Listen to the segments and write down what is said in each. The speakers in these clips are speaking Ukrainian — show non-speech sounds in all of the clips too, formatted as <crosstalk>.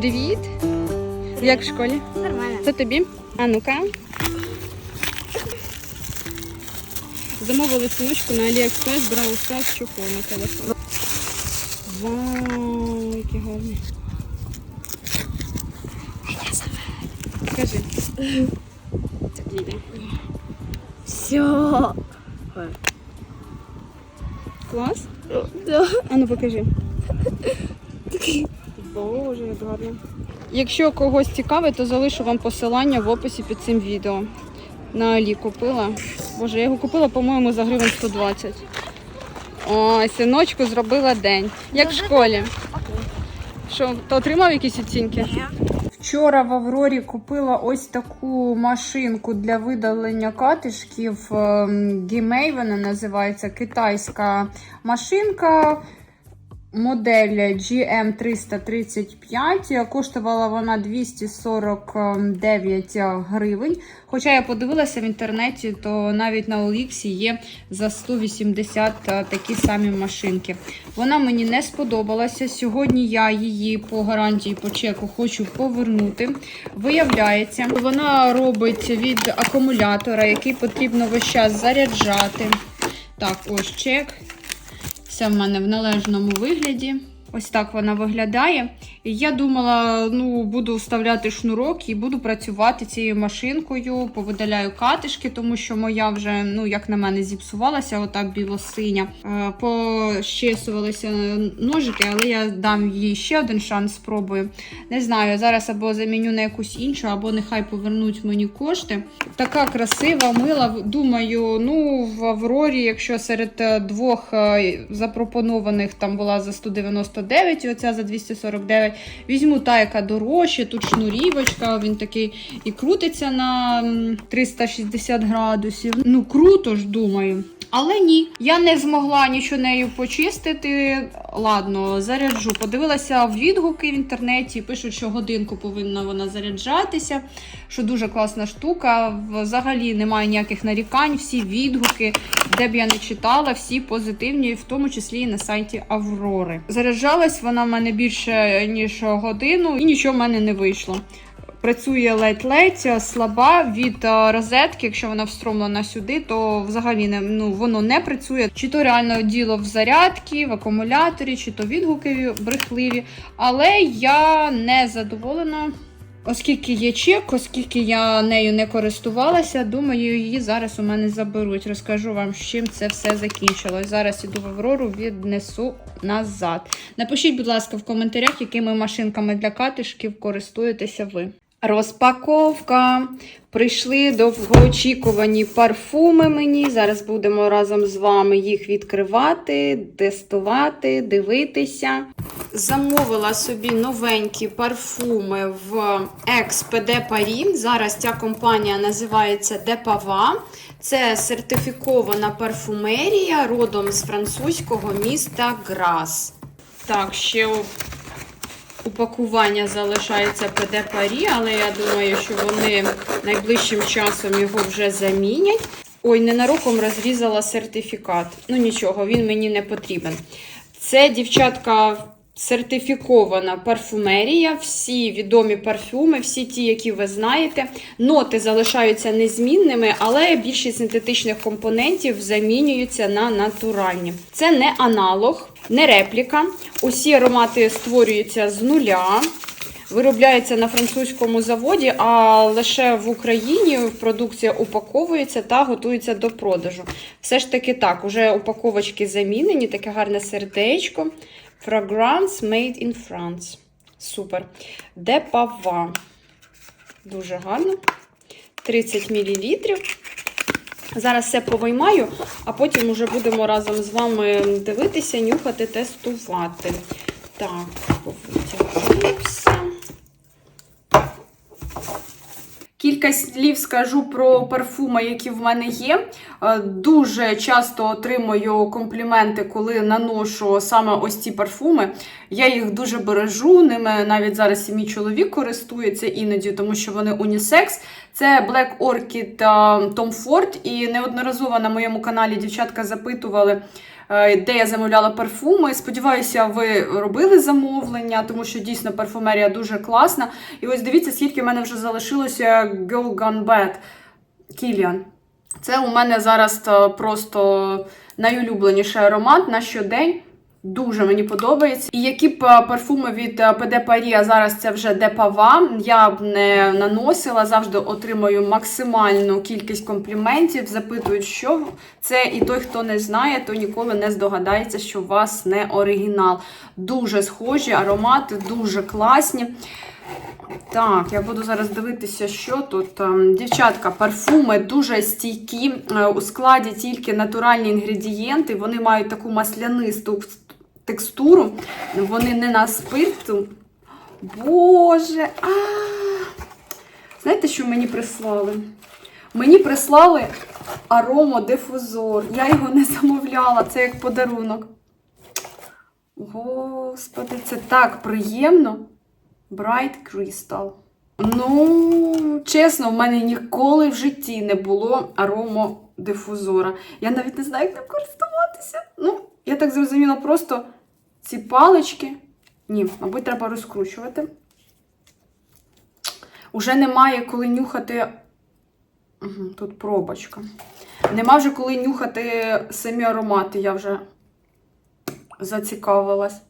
Привіт! Як в школі? Нормально. Це тобі? А ну-ка. Замовили сумочку на AliExpress, брав Стас чохол на телефон. Вау, який гарний. Скажи. Це Ліля. Все. Клас? Да. А ну покажи. Боже, як гарно. Якщо когось цікавить, то залишу вам посилання в описі під цим відео. На Алі купила. Боже, я його купила, по-моєму, за гривень 120. Ой, синочку зробила день. Як в школі. Що, ти отримав якісь оцінки? Вчора в Аврорі купила ось таку машинку для видалення катишків. ем, Гімей вона називається китайська машинка. Модель GM335. Коштувала вона 249 гривень. Хоча я подивилася в інтернеті, то навіть на OLX є за 180 такі самі машинки. Вона мені не сподобалася. Сьогодні я її по гарантії по чеку хочу повернути. Виявляється, вона робить від акумулятора, який потрібно весь час заряджати. Так, ось чек. Все в мене в належному вигляді. Ось так вона виглядає. Я думала, ну, буду вставляти шнурок і буду працювати цією машинкою, повидаляю катишки, тому що моя вже, ну, як на мене, зіпсувалася, отак білосиня. Е, Пощесувалися ножики, але я дам їй ще один шанс, спробую. Не знаю, зараз або заміню на якусь іншу, або нехай повернуть мені кошти. Така красива, мила. Думаю, ну, в Аврорі, якщо серед е, двох е, запропонованих там була за 199, і оця за 249, візьму та, яка дорожча, тут шнурівочка, він такий і крутиться на 360 градусів. Ну, круто ж, думаю. Але ні, я не змогла нічого нею почистити. Ладно, заряджу. Подивилася в відгуки в інтернеті. Пишуть, що годинку повинна вона заряджатися, що дуже класна штука. Взагалі немає ніяких нарікань. Всі відгуки, де б я не читала, всі позитивні, в тому числі і на сайті Аврори. Заряджалась вона в мене більше ніж годину, і нічого в мене не вийшло. Працює ледь-ледь, слаба від е, розетки. Якщо вона встромлена сюди, то взагалі не ну воно не працює. Чи то реально діло в зарядці, в акумуляторі, чи то відгуки брехливі. Але я не задоволена. Оскільки є чек, оскільки я нею не користувалася, думаю, її зараз у мене заберуть. Розкажу вам, з чим це все закінчилось. Зараз іду в Аврору, віднесу назад. Напишіть, будь ласка, в коментарях, якими машинками для катишків користуєтеся ви. Розпаковка. Прийшли довгоочікувані парфуми мені. Зараз будемо разом з вами їх відкривати, тестувати, дивитися. Замовила собі новенькі парфуми в XPD Paris. Зараз ця компанія називається Депава. Це сертифікована парфумерія родом з французького міста Грас. Так, ще упакування залишається ПД Парі, але я думаю, що вони найближчим часом його вже замінять. Ой, ненароком розрізала сертифікат. Ну нічого, він мені не потрібен. Це дівчатка. Сертифікована парфумерія, всі відомі парфюми, всі ті, які ви знаєте. Ноти залишаються незмінними, але більшість синтетичних компонентів замінюються на натуральні. Це не аналог, не репліка. Усі аромати створюються з нуля. Виробляється на французькому заводі, а лише в Україні продукція упаковується та готується до продажу. Все ж таки так, уже упаковочки замінені, таке гарне сердечко. Fragrance Made in France. Супер. Депава. Дуже гарно. 30 мл. Зараз все повиймаю, а потім вже будемо разом з вами дивитися, нюхати, тестувати. Так, повитягую все. Кілька слів скажу про парфуми, які в мене є. Е, Дуже часто отримую компліменти, коли наношу саме ось ці парфуми. Я їх дуже бережу. Ними навіть зараз і мій чоловік користується іноді, тому що вони унісекс. Це Black Orchid а, Tom Ford, і неодноразово на моєму каналі дівчатка запитували, е, де я замовляла парфуми. Сподіваюся, ви робили замовлення, тому що дійсно парфумерія дуже класна. І ось дивіться, скільки в мене вже залишилося Girl Gone Bad Кіліан. Це у мене зараз просто найулюбленіший аромат на щодень. Дуже мені подобається. І які б е, парфуми від е, PD Paris, а зараз це вже Депава, я б не наносила, завжди отримую максимальну кількість компліментів. Запитують, що це, і той, хто не знає, то ніколи не здогадається, що у вас не оригінал. Дуже схожі аромати, дуже класні. Так, я буду зараз дивитися, що тут. Ем, Дівчатка, парфуми дуже стійкі, е, у складі тільки натуральні інгредієнти. Вони мають таку маслянисту текстуру. Вони не на спирту. Боже! А! Знаєте, що мені прислали? Мені прислали аромодифузор. Я його не замовляла, це як подарунок. Господи, це так приємно. Bright Crystal. Ну, чесно, в мене ніколи в житті не було аромодифузора. Я навіть не знаю, як ним користуватися. Ну, я так зрозуміла, просто ці палички. Ні, мабуть, треба розкручувати. Уже немає коли нюхати. Тут пробочка. Нема вже коли нюхати самі аромати, я вже зацікавилась.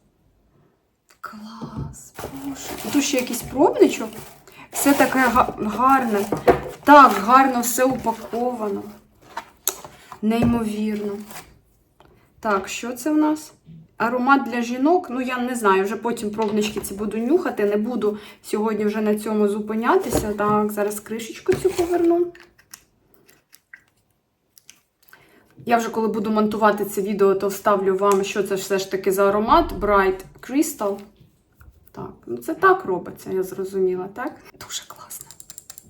Клас, боже. Тут ще якийсь пробничок. Все таке гарне. Так, гарно все упаковано. Неймовірно. Так, що це в нас? Аромат для жінок. Ну, я не знаю, вже потім пробнички ці буду нюхати. Не буду сьогодні вже на цьому зупинятися. Так, зараз кришечку цю поверну. Я вже коли буду монтувати це відео, то вставлю вам, що це все ж таки за аромат Bright Crystal. Так, ну це так робиться, я зрозуміла, так? Дуже класно.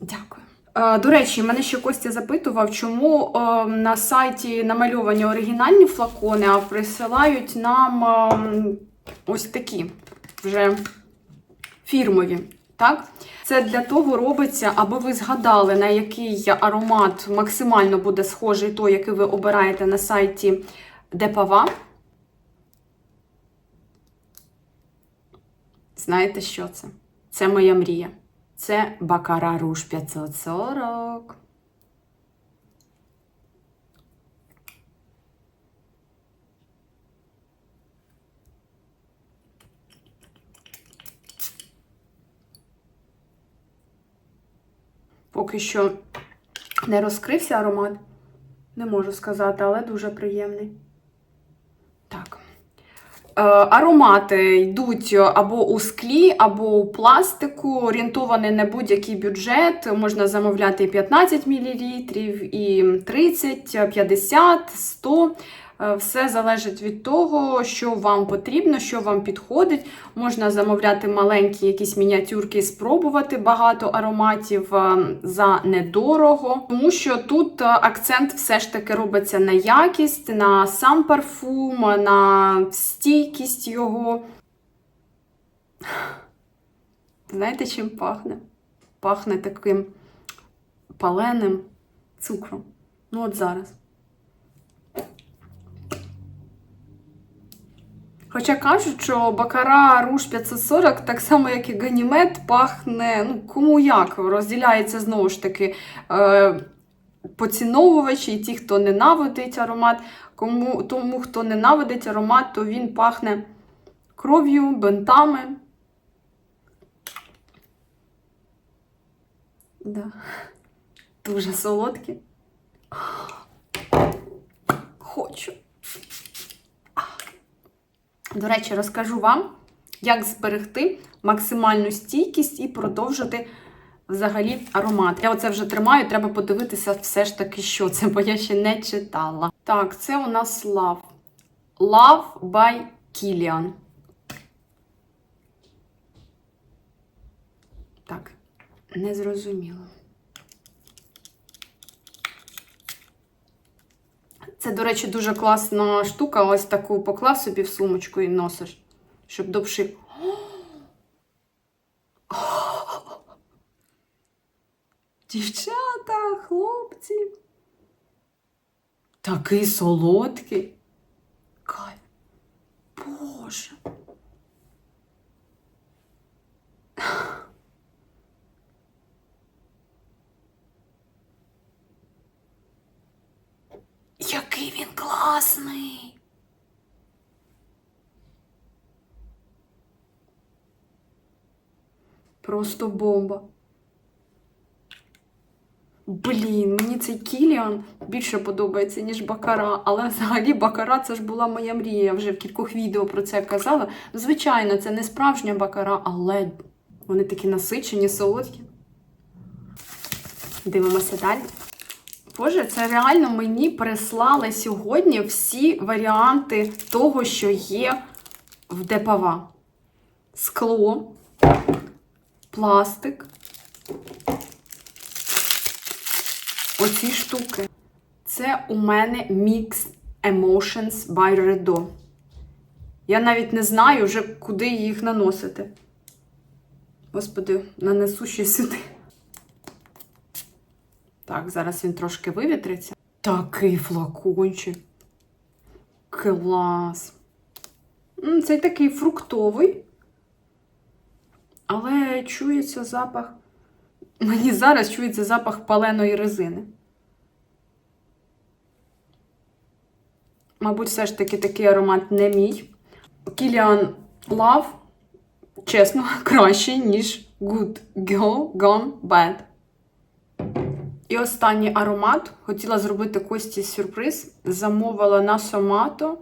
Дякую. Е, До речі, мене ще Костя запитував, чому е, на сайті намальовані оригінальні флакони, а присилають нам е, ось такі вже фірмові. Так? Це для того робиться, аби ви згадали, на який аромат максимально буде схожий той, який ви обираєте на сайті Депава. Знаєте, що це? Це моя мрія. Це Бакара Руж 540. Поки що не розкрився аромат. Не можу сказати, але дуже приємний. Е, Аромати йдуть або у склі, або у пластику, орієнтовані на будь-який бюджет. Можна замовляти і 15 мл, і 30, 50, 100. Е, Все залежить від того, що вам потрібно, що вам підходить. Можна замовляти маленькі якісь мініатюрки спробувати багато ароматів е, за недорого. Тому що тут е, акцент все ж таки робиться на якість, на сам парфум, на стійкість його. Знаєте, чим пахне? Пахне таким паленим цукром. Ну, от зараз. Хоча кажуть, що Бакара Руж 540, так само, як і Ганімед, пахне, ну, кому як, розділяється знову ж таки е, поціновувачі ті, хто ненавидить аромат. Кому, тому, хто ненавидить аромат, то він пахне кров'ю, бентами. Да. Дуже солодкі. Хочу. До речі, розкажу вам, як зберегти максимальну стійкість і продовжити взагалі аромат. Я оце вже тримаю, треба подивитися все ж таки, що це, бо я ще не читала. Так, це у нас Love. Love by Kilian. Так, не зрозуміло. Це, до речі, дуже класна штука. Ось таку поклав собі в сумочку і носиш, щоб довше. <gasps> Дівчата, хлопці. Такий солодкий. Кайф. Боже. Який він класний. Просто бомба. Блін, мені цей Кіліан більше подобається, ніж Бакара. Але взагалі Бакара це ж була моя мрія. Я вже в кількох відео про це казала. Звичайно, це не справжня Бакара, але вони такі насичені, солодкі. Дивимося далі. Боже, це реально мені прислали сьогодні всі варіанти того, що є в Депава. Скло, пластик. Оці штуки. Це у мене Mix Emotions by Redo. Я навіть не знаю вже, куди їх наносити. Господи, нанесу ще сюди. Так, зараз він трошки вивітриться. Такий флакончик. Клас. Цей такий фруктовий. Але чується запах. Мені зараз чується запах паленої резини. Мабуть, все ж таки такий аромат не мій. Кіліан Love, чесно, <laughs> кращий, ніж Good Girl Gone Bad. І останній аромат. Хотіла зробити Кості сюрприз. Замовила на Сомато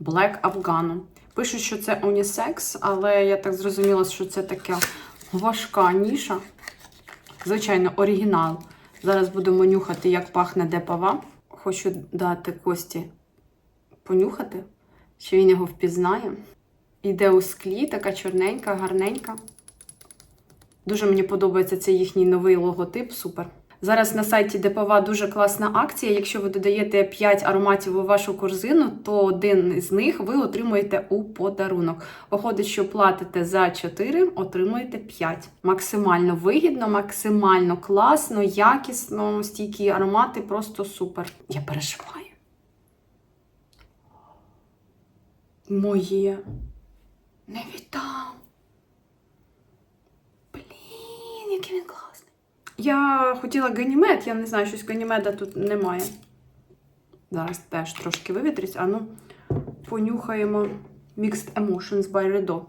Black Afghano. Пишуть, що це унісекс, але я так зрозуміла, що це така важка ніша. Звичайно, оригінал. Зараз будемо нюхати, як пахне депава. Хочу дати Кості понюхати, що він його впізнає. Іде у склі, така чорненька, гарненька. Дуже мені подобається цей їхній новий логотип, супер. Зараз на сайті Депова дуже класна акція. Якщо ви додаєте 5 ароматів у вашу корзину, то один з них ви отримуєте у подарунок. Виходить, що платите за 4, отримуєте 5. Максимально вигідно, максимально класно, якісно, стійкі аромати, просто супер. Я переживаю. Моє. Не віддам. Блін, який він класний. Я хотіла ганімед, я не знаю, щось ганімеда тут немає. Зараз теж трошки вивітриться. А ну, понюхаємо Mixed Emotions by Redo.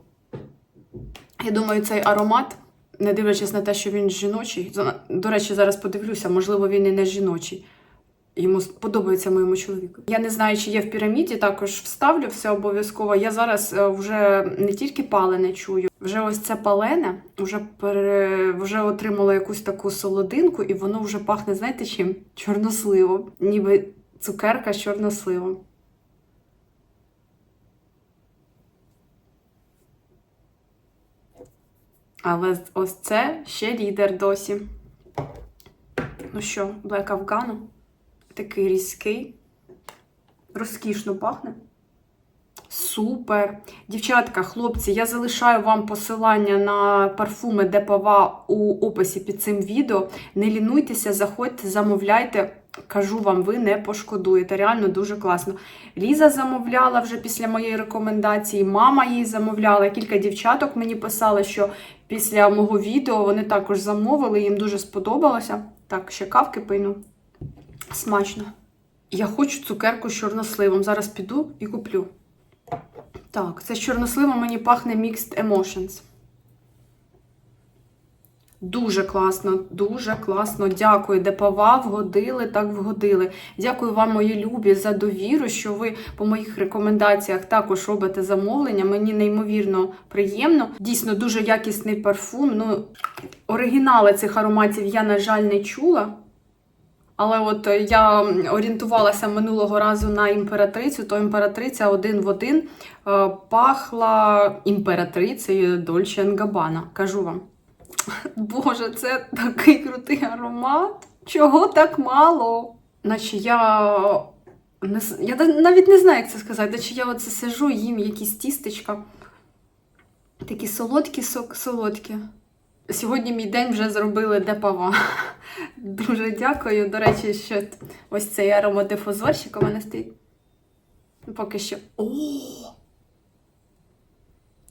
Я думаю, цей аромат, не дивлячись на те, що він жіночий. До речі, зараз подивлюся, можливо, він і не жіночий. Йому подобається моєму чоловіку. Я не знаю, чи є в піраміді, також вставлю все обов'язково. Я зараз е, вже не тільки палене чую, вже ось це палене, вже пере... вже отримала якусь таку солодинку, і воно вже пахне, знаєте чим? Чорносливом. Ніби цукерка з чорносливом. Але ось це ще лідер досі. Ну що, Black Afghano? Такий різкий. Розкішно пахне. Супер! Дівчатка, хлопці, я залишаю вам посилання на парфуми Депова у описі під цим відео. Не лінуйтеся, заходьте, замовляйте. Кажу вам, ви не пошкодуєте. Реально дуже класно. Ліза замовляла вже після моєї рекомендації, мама їй замовляла. Кілька дівчаток мені писали, що після мого відео вони також замовили, їм дуже сподобалося. Так, ще кавки пийну. Смачно. Я хочу цукерку з чорносливом. Зараз піду і куплю. Так, це з чорносливом мені пахне Mixed Emotions. Дуже класно, дуже класно. Дякую, Депова, вгодили, так вгодили. Дякую вам, мої любі, за довіру, що ви по моїх рекомендаціях також робите замовлення. Мені неймовірно приємно. Дійсно, дуже якісний парфум. Ну, оригінали цих ароматів я, на жаль, не чула. Але от е, я орієнтувалася минулого разу на імператрицю, то імператриця один в один е, пахла імператрицею Dolce Gabbana. Кажу вам. <laughs> Боже, це такий крутий аромат. Чого так мало? Наче я. Не, я навіть не знаю, як це сказати. Наче я оце сижу, їм якісь тістечка. Такі солодкі, солодкі. Сьогодні мій день вже зробили депава. Дуже дякую. До речі, що ось цей аромадифузорчик у мене стоїть. Поки що. О!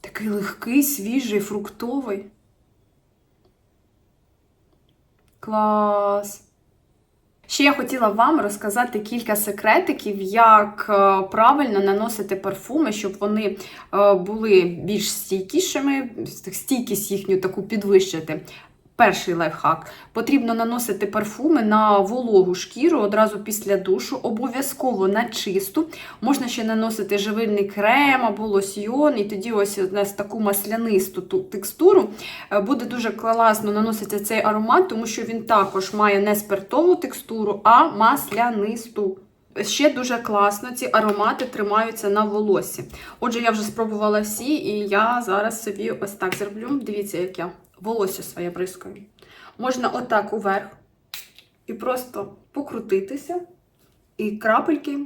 Такий легкий, свіжий, фруктовий. Клас! Ще я хотіла вам розказати кілька секретиків, як е, правильно наносити парфуми, щоб вони е, були більш стійкішими, стійкість їхню таку підвищити. Перший лайфхак. Потрібно наносити парфуми на вологу шкіру одразу після душу, обов'язково на чисту. Можна ще наносити живильний крем або лосьйон, і тоді ось у нас таку маслянисту текстуру. Е, Буде дуже класно наносити цей аромат, тому що він також має не спиртову текстуру, а маслянисту. Ще дуже класно ці аромати тримаються на волосі. Отже, я вже спробувала всі, і я зараз собі ось так зроблю. Дивіться, як я волосся своє бризкаю. Можна отак уверх і просто покрутитися, і крапельки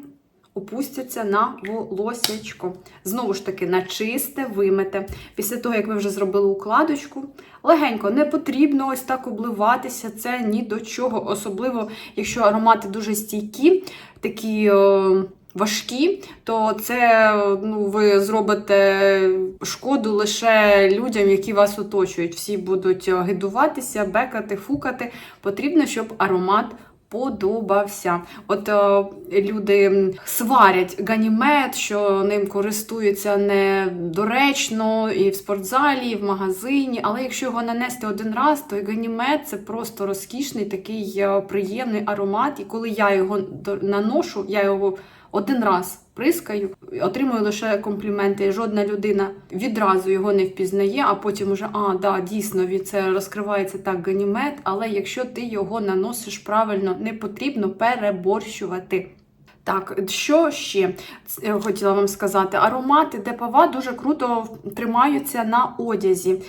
опустяться на волосячко. Знову ж таки, на чисте вимите. Після того, як ви вже зробили укладочку, легенько не потрібно ось так обливатися. Це ні до чого. Особливо, якщо аромати дуже стійкі, такі. е, Важкі, то це ну, ви зробите шкоду лише людям, які вас оточують. Всі будуть гидуватися, бекати, фукати. Потрібно, щоб аромат подобався. От е, люди сварять ганімет, що ним користуються недоречно і в спортзалі, і в магазині. Але якщо його нанести один раз, то і ганімет це просто розкішний, такий е, приємний аромат. І коли я його наношу, я його один раз прискаю, отримую лише компліменти. Жодна людина відразу його не впізнає, а потім уже, а, да, дійсно, від це розкривається так ганімет, але якщо ти його наносиш правильно, не потрібно переборщувати. Так, що ще е, хотіла вам сказати? Аромати депава дуже круто тримаються на одязі. Е,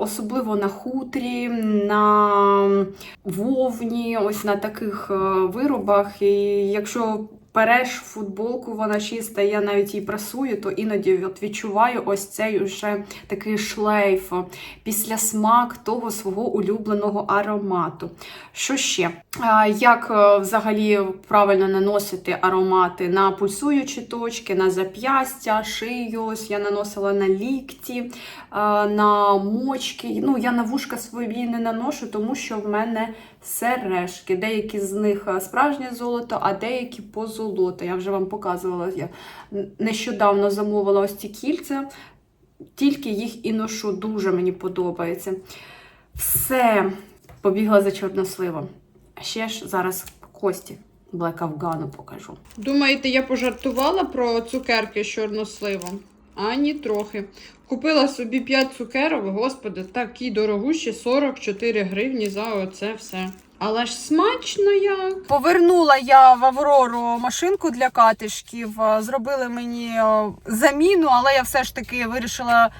Особливо на хутрі, на вовні, ось на таких е, виробах. І якщо переш футболку, вона чиста, я навіть її прасую, то іноді от відчуваю ось цей уже такий шлейф, після смак того свого улюбленого аромату. Що ще? Як е, взагалі правильно наносити аромати на пульсуючі точки, на зап'ястя, шию? Ось я наносила на лікті, е, на мочки. Ну, я на вушка свої не наношу, тому що в мене сережки. Деякі з них е, справжнє золото, а деякі позолота. Я вже вам показувала. Я нещодавно замовила ось ці кільця, тільки їх і ношу. Дуже мені подобається. Все, побігла за чорносливом. Ще ж зараз кості Afghaну покажу. Думаєте, я пожартувала про цукерки з чорносливом? Ані трохи. Купила собі 5 цукерок, господи, такі дорогущі 44 гривні за оце все. Але ж смачно як. Повернула я в Аврору машинку для катишків. Е, Зробили мені е, заміну, але я все ж таки вирішила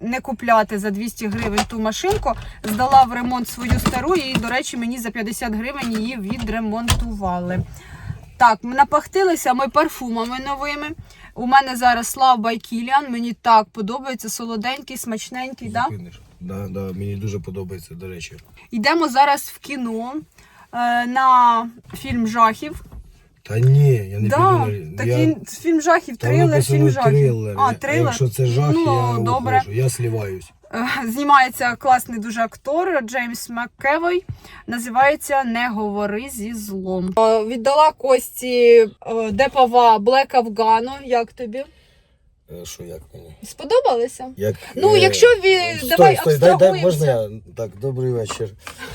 не купляти за 200 гривень ту машинку. Здала в ремонт свою стару, і, до речі, мені за 50 гривень її відремонтували. Так, ми напахтилися ми парфумами новими. У мене зараз слава Байкіліан, Мені так подобається, солоденький, смачненький. Да? Зупиниш. Да, да, мені дуже подобається, до речі. Йдемо зараз в кіно е, на фільм жахів. Та ні, я не Да, піду. так я... фільм жахів, Там трилер, написано фільм жахів. трилер. А, трилер. Якщо це жах, ну, я добре. ухожу, я сліваюсь. <laughs> Знімається класний дуже актор Джеймс Маккевой. Називається Не говори зі злом. Е, Віддала Кості Депава Black Afghano. Як тобі? Е, Що як мені? Сподобалося? Як, Ну, е, якщо ви стой, давай стой, дай, дай, можна я? Так, добрий вечір.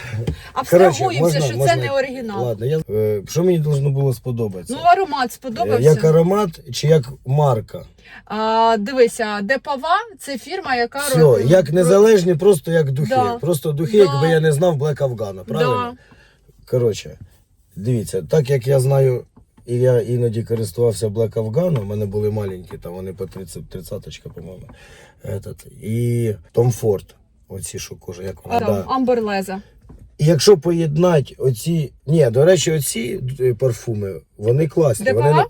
<laughs> Абстрагуємося, що це не оригінал. Ладно, я... е, що мені должно було сподобатися? Ну, аромат сподобався. як аромат чи як марка? А, дивися, Депава це фірма, яка Все, робить- як незалежні, просто як духи. Да. Просто духи, Да. якби я не знав Black Afghana, правильно? Да. Коротше, дивіться, так як я знаю, і я іноді користувався Black Afghan, у мене були маленькі, там вони по 30, 30 по-моєму. Этот, і Tom Ford, оці що кожа, як вона. Да. Амберлеза. І якщо поєднати оці. Ні, до речі, оці е, парфуми, вони класні. Де Вони.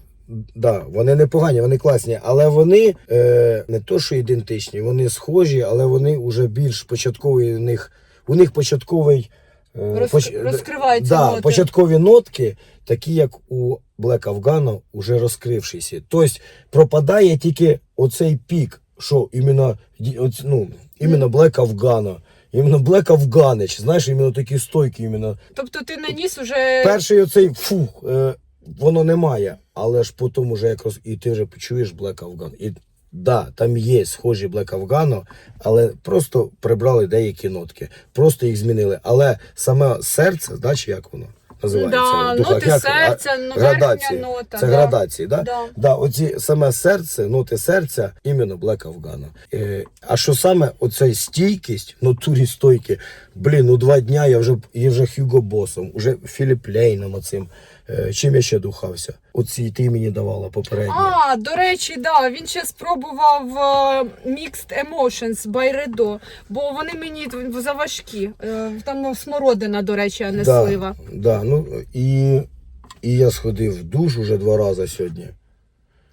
Да, вони не погані, вони класні, але вони е, не то, що ідентичні, вони схожі, але вони вже більш початковий у них. У них початковий Розк- розкриваються да, ноти. початкові нотки, такі як у Black Afghano, уже розкрившися. Тобто пропадає тільки оцей пік, що іменно, ну, іменно Black Afghano. Іменно Black Afghanич, знаєш, іменно такі стойкі, іменно Тобто ти наніс уже. Перший оцей фух, е, воно немає, але ж потім уже якраз і ти вже почуєш Black Afghan. І да, там є схожі Black Afghan, але просто прибрали деякі нотки, просто їх змінили. Але саме серце, чи як воно називається? Да, в духах? ноти Як? серця, ну, градації. верхня нота, Це да. градації, да? Да. Да, оці саме серце, ноти серця, іменно Black Afghana. Е, а що саме оцей стійкість, натурі стойки, блін, ну два дня я вже я вже Хьюго Босом, уже Філіп Лейном оцим. Е, чим я ще духався? Оці ти мені давала попередньо. А, до речі, да, він ще спробував е, Mixed Emotions by Redo, бо вони мені заважкі. Е, Там смородина, до речі, а не да, слива. Да, ну, і, і я сходив в душ уже два рази сьогодні.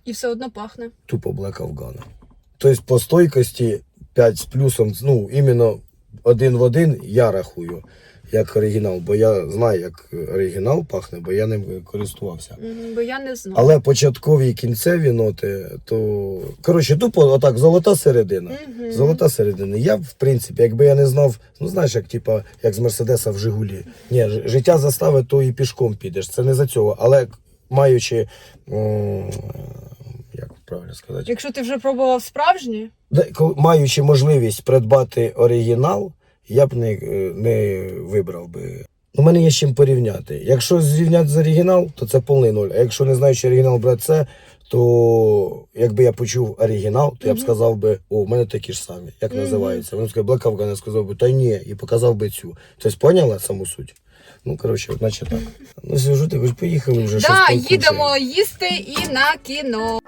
І все одно пахне. Тупо Black Afghana. Тобто по стойкості 5 з плюсом, ну, іменно один в один я рахую, як оригінал, бо я знаю, як оригінал пахне, бо я ним користувався. Бо я не знаю. Але початкові і кінцеві ноти, то коротше, тупо отак, золота середина. Мгм. Золота середина. Я, в принципі, якби я не знав, ну знаєш, як типа, як з Мерседеса в Жигулі. Ні, життя заставить, то і пішком підеш. Це не за цього. Але маючи, м, як правильно сказати, Якщо ти вже пробував справжні, маючи можливість придбати оригінал, я б не, не вибрав би. У мене є з чим порівняти. Якщо зрівняти з оригінал, то це повний ноль. А якщо не знаючи оригінал брати це, то якби я почув оригінал, то я б сказав би, о, в мене такі ж самі, як називається. Він сказав, Black Afghan, я сказав би, та ні, і показав би цю. Тобто поняла саму суть? Ну, коротше, от наче так. Ну, сижу, ти хоч поїхали вже щось да, їдемо їсти і на кіно.